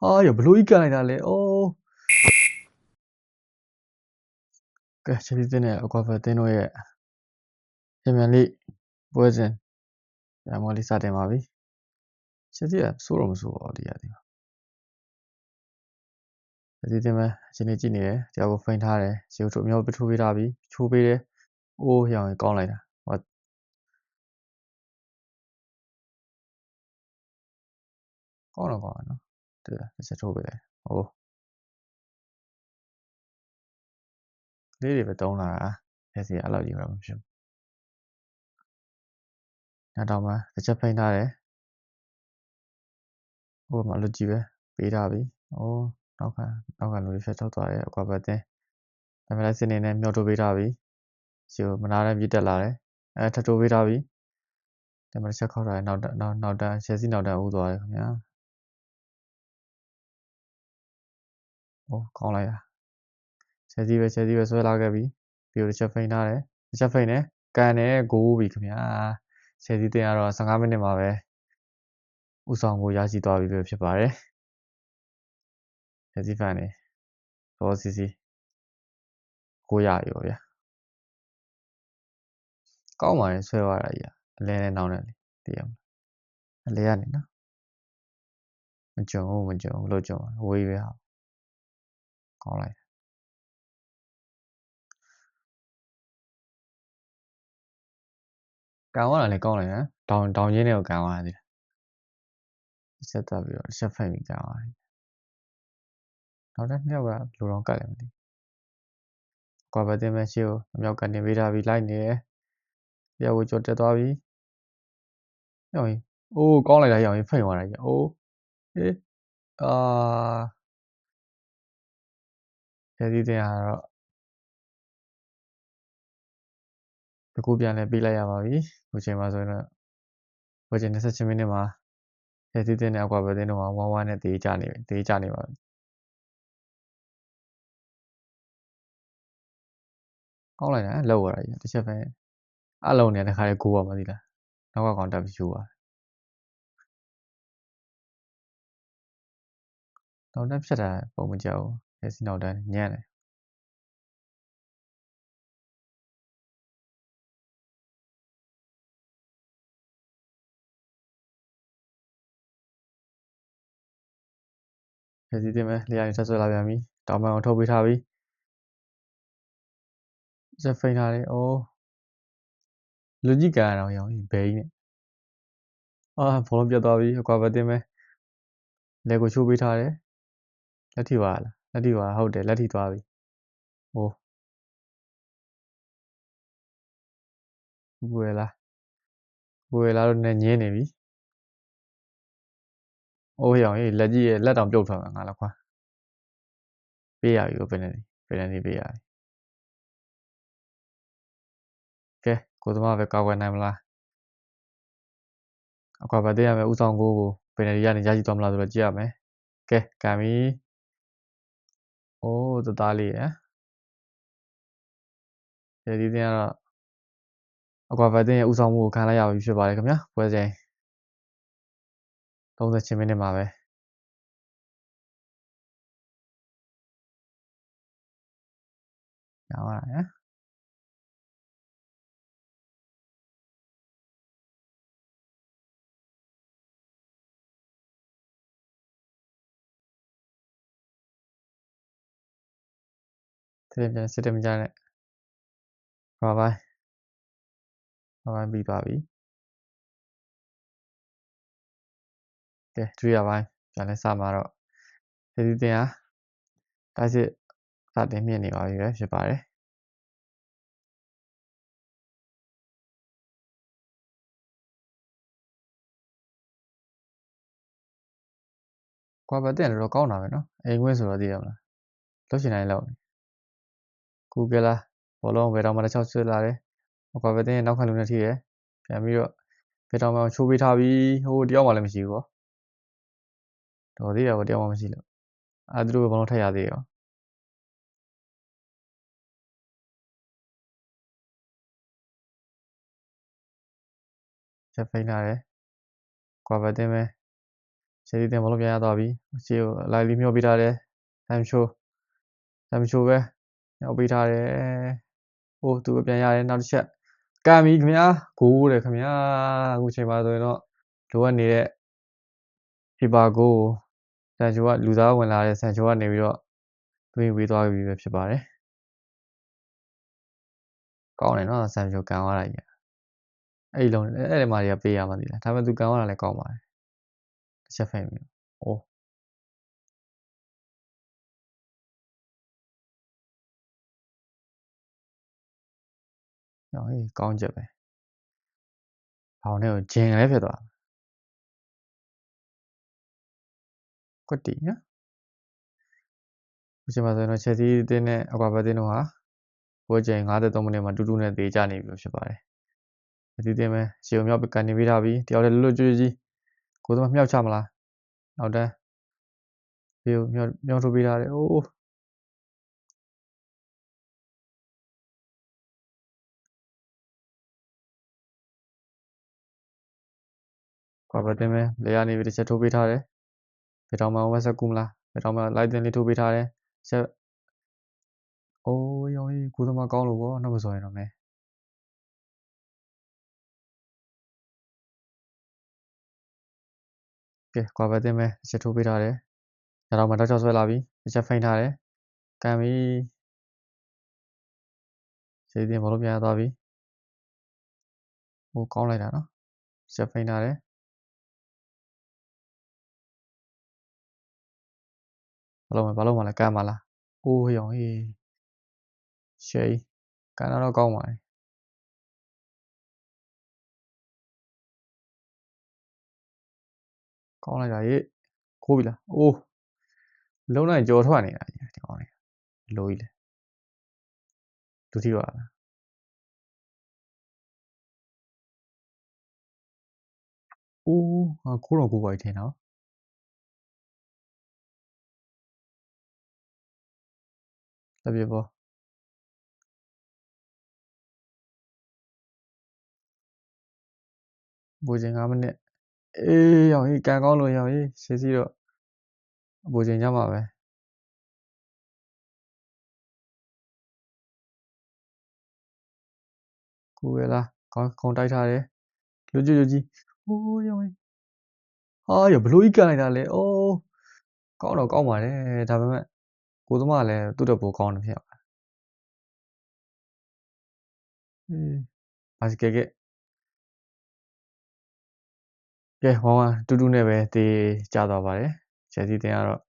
ဟာရဘလို့ကြီးကန်လိုက်တာလဲအိုးကဲချက်စီတင်းနဲ့အကွာဖက်တင်းတို့ရဲ့ပြင်မြန်လေးပွဲစဉ်ရမောလေးစတင်ပါပြီချက်စီကစိုးတော့မစိုးပါဘူးဒီရဒီချက်စီတင်းပဲအချိန်ကြီးကြည့်နေတယ်တရားကိုဖိန်ထားတယ်ရှေ့ထုတ်အမျိုးပထိုးပေးထားပြီချိုးပေးတယ်အိုးရောင်ကောင်းလိုက်တာဟောကောင်းတော့ကောင်းတယ်နော် တွေ့လားတစ်ချက်ထိုးပေးလိုက်ဟိုလေးတွေပဲတုံးလာတာလက်စီအဲ့လိုကြီးတော့မဖြစ်ဘူးနောက်တော့မှတစ်ချက်ဖိန်ထားတယ်ဟိုမှာလွတ်ကြည့်ပဲပေးထားပြီအိုးနောက်ကနောက်ကလူတွေဖြတ်ထုတ်သွားတယ်အကွာဘက်တင်းဒါပေမဲ့စနေနဲ့မြောက်တိုးပေးထားပြီရှေ့မနာတဲ့ပြစ်တက်လာတယ်အဲထတိုးပေးထားပြီဒါပေမဲ့ချက်ခောက်ထားတယ်နောက်နောက်နောက်တန်းရှယ်စီနောက်တန်းဦးသွားတယ်ခင်ဗျာ ဟိုကောင်းလိုက်တာရှယ်စီပဲရှယ်စီပဲဆွဲလာခဲ့ပြီပြီးတော့တစ်ချက်ဖိန်ထားတယ်တစ်ချက်ဖိန်တယ်ကန်တယ်ဂိုးပြီခင်ဗျာရှယ်စီတင်ကတော့15မိနစ်မှာပဲဥဆောင်ကိုရရှိသွားပြီပဲဖြစ်ပါတယ်ရှယ်စီဖန်နေဘောစီစီကိုရရောဗျာကောင်းပါတယ်ဆွဲသွားတာကြီးအလဲနဲ့နောက်နဲ့လေတည်ရမလားအလဲကနေနော်မကြုံဘူးမကြုံဘူးလို့ကြုံဝေးပဲဟာ ကောင်းလိုက်ကန်သွားတာလည်းကောင်းလိုက်ဟမ်တောင်တောင်ရင်းတွေကိုကန်သွားတယ်ဆက်တက်ပြီးတော့ဆက်ဖိတ်ပြီးကန်သွားတယ်နောက်တစ်နှစ်ယောက်ကဘယ်လိုတော့ကတ်လဲမသိကွာဘတင်မဲ့ရှိကိုအမြောက်ကနေပေးထားပြီးလိုက်နေတယ်ရောက်ကိုကြော်တက်သွားပြီရောက်ရင်အိုးကောင်းလိုက်တာရောက်ရင်ဖိတ်သွားတာကြီးအိုးဟေးအာ ရည်တဲ့ဟာတော့တကူပြန်လဲပေးလိုက်ရပါပြီခုချိန်မှာဆိုရင်တော့ဝယ်ချင်28မိနစ်မှာရည်တဲ့နဲ့အကွာဘတင်တော့ဝမ်းဝမ်းနဲ့တေးကြနေပြီတေးကြနေပါပြီကောင်းလိုက်တာလောက်ရတာကြီးတစ်ချက်ပဲအလုံးနဲ့တခါလေးကိုးပါမသိလားနောက်ကကောင်တက်ပြီးယူပါနောက်တက်ဖြတ်တာပုံမကြောက်ဘူး လက်စီနောက်တန်းညံ့တယ်လက်စီတင်မယ်လျာနေဆက်ဆွဲလာပြန်ပြီတောင်ပန်အောင်ထုတ်ပေးထားပြီဆက်ဖိန်ထားတယ်အိုးလူကြီးကန်အောင်ရောင်းဘဲကြီးနဲ့အာဘောလုံးပြတ်သွားပြီအကွာပဲတင်မယ်လက်ကိုချိုးပေးထားတယ်လက်ထိပါလား လက်ထိပါဟုတ်တယ်လက်ထိသွားပြီဟိုဘူရလားဘူရလားတော့နည်းငင်းနေပြီအိုးရောင်ကြီးလက်ကြီးရဲ့လက်တောင်ပြုတ်ထွက်မှာငါလားခွာပေးရပြီဘယ်နဲ့ဘယ်နဲ့ပေးရပြီကဲကိုသမားပဲကောက်ွယ်နိုင်မလားအကွာဗတ်တဲ့ရမယ်ဥဆောင်ကိုကိုပယ်နယ်တီရနေရရှိသွားမလားဆိုတော့ကြည့်ရမယ်ကဲကံပြီ အိုးတသားလေးရယ်ဒီတင်ကတော့အကွာဗတ်တဲ့ရဲ့ဥဆောင်မှုကိုခံလိုက်ရပြီဖြစ်ပါတယ်ခင်ဗျာပွဲစဉ်30ချင်းမိနစ်မှာပဲရပါလား စစ်ပြန်စစ်တယ်မကြနဲ့ဘာဘိုင်းဘာဘိုင်းပြီးသွားပြီကဲဒုတိယပိုင်းပြန်လဲစမှာတော့ဒီဒီတင်ဟာတိုက်စစ်စတင်မြင့်နေပါပြီပဲဖြစ်ပါတယ်ကွာဘတ်တင်တော့ကောင်းတာပဲเนาะအိမ်ခွင်းဆိုတော့သိရမလားလောက်ရှင်တိုင်းလောက်နေ Google လားဘောလုံးဘယ်တော့မှတစ်ချောက်ဆွဲလာတယ်။ကွာပဲတင်းနောက်ခံလူနဲ့ထိတယ်။ပြန်ပြီးတော့ဘယ်တော့မှချိုးပေးထားပြီးဟိုတယောက်မှလည်းမရှိဘူးပေါ့။တော်သေးတယ်ပေါ့တယောက်မှမရှိလို့။အဲသူတို့ဘောလုံးထက်ရသေးရော။ချက်ဖိန်းလာတယ်။ကွာပဲတင်းပဲချယ်ဆီတင်ဘောလုံးပြန်ရသွားပြီရှေ့ကိုလိုက်လေးမျောပေးထားတယ်ဆမ်ချိုဆမ် ချိုပဲမျောပေးထားတယ်ဟိုသူပဲပြန်ရတယ်နောက်တစ်ချက်ကံပြီခင်ဗျာဂိုးတယ်ခင်ဗျာအခုချိန်မှာဆိုရင်တော့လိုအပ်နေတဲ့ဟီပါကိုဆန်ချိုကလူသားဝင်လာတဲ့ဆန်ချိုကနေပြီးတော့တွင်းဝေးသွားပြီပဲဖြစ်ပါတယ်ကောင်းတယ်နော်ဆန်ချိုကန်သွားတာကြီးအဲ့ဒီလုံးအဲ့ဒီမှာတွေကပေးရမှသိလားဒါပေမဲ့သူကန်သွားတာလည်းကောင်းပါတယ်တစ်ချက်ဖိတ်ပြီအိုး ဟောဟေးကောင်းချက်ပဲဘောင်ထဲကိုဂျင်လည်းဖြစ်သွားကွတ်တီနော်ဒီမှာဆိုရင်တော့ချက်စီးတင်းနဲ့အကွာဘတ်တင်းတို့ဟာပွဲချိန်53မိနစ်မှာတူတူနဲ့သေးကြနေပြီဖြစ်ပါတယ်။ချက်စီးတင်းပဲရှေုံမြောက်ကန်နေပေးထားပြီးတယောက်တည်းလွတ်လွတ်ကျွတ်ကြီးကိုသမားမြောက်ချမလား။နောက်တန်းဒီကိုမြောက်မြောက်ထုတ်ပေးထားတယ်။အိုး ဘတ်တင်းပဲလေယာနေပြီးတစ်ချက်ထုတ်ပေးထားတယ်။ဘယ်တော့မှဝက်ဆက်ကူမလား။ဘယ်တော့မှလိုက်တင်လေးထုတ်ပေးထားတယ်။ချက်အိုးရောင်ကြီးကိုသမားကောင်းလို့ပေါ့နောက်မဆိုရင်တော့မဲကဲကွာဘတ်တင်ပဲတစ်ချက်ထိုးပေးထားတယ်ညတော့မှတောက်ချောက်ဆွဲလာပြီတစ်ချက်ဖိန်ထားတယ်ကန်ပြီစေးတင်ဘောလုံးပြန်ရသွားပြီဟိုကောင်းလိုက်တာနော်တစ်ချက်ဖိန်ထားတယ် ဘာလို့မဘာလို့မလဲကန်ပါလားအိုးရောင်ဟေးရှေးကန်တော့ကောင်းပါတယ်ကောင်းလိုက်တာရေခိုးပြီလားအိုးလုံးလိုက်ကြော်ထွက်နေတာဒီကောင်လေးလိုကြီးလေဒုတိယလားအိုးဟာကိုတော့ကိုပါထင်တော့ တပြည့်ပေါ်ဘူချင်း9မိနစ်အေးရောင်ကြီးကန်ကောင်းလို့ရောင်ကြီးရှေ့စီတော့အပူချိန်ကြမှာပဲကိုရလားကောင်းခုံတိုက်ထားတယ်လူကြီးလူကြီးဟိုးရောင်ကြီးဟာရဘလို့ကြီးကန်လိုက်တာလဲအိုးကောင်းတော့ကောင်းပါတယ်ဒါပေမဲ့ ကိုသမားလည်းသူ့တော့ပိုကောင်းတယ်ဖြစ်ပါအေးဘာစကက်ကကဲဝမ်ဝမ်တူတူနဲ့ပဲတေးကြသွားပါတယ်ချယ်ဆီတင်ကတော့